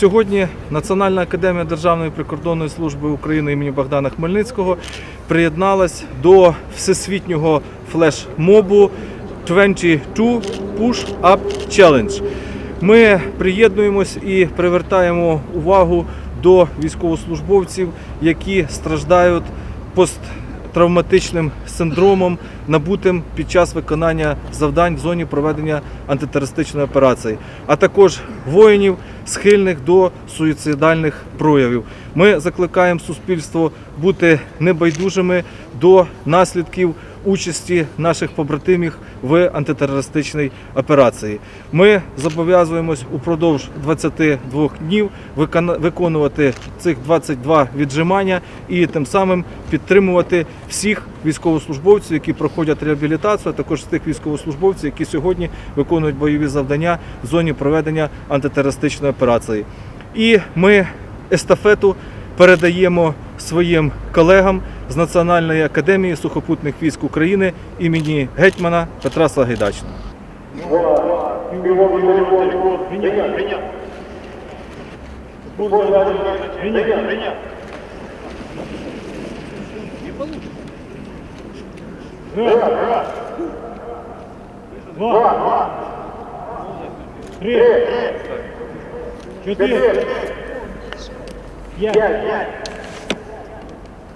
Сьогодні Національна академія Державної прикордонної служби України імені Богдана Хмельницького приєдналась до всесвітнього флешмобу 22 Push Up Challenge. Ми приєднуємось і привертаємо увагу до військовослужбовців, які страждають посттравматичним синдромом, набутим під час виконання завдань в зоні проведення антитерористичної операції, а також воїнів, схильних до суїцидальних проявів. Ми закликаємо суспільство бути небайдужими до наслідків участі наших побратимів в антитерористичній операції. Ми зобов'язуємось упродовж 22 днів виконувати цих 22 віджимання і тим самим підтримувати всіх військовослужбовців, які проходять реабілітацію, а також тих військовослужбовців, які сьогодні виконують бойові завдання в зоні проведення антитерористичної операції. І ми естафету передаємо своїм колегам з Національної академії сухопутних військ України імені гетьмана Петра Сагайдачного. Три. Четыре. Пять.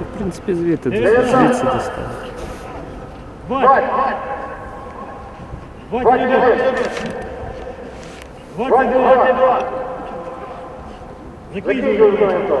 Ти, в принципі, звідти Дев'ятнадцять. звідси достав. Двадцять. Двадцять один. Двадцять два. Закидуємо.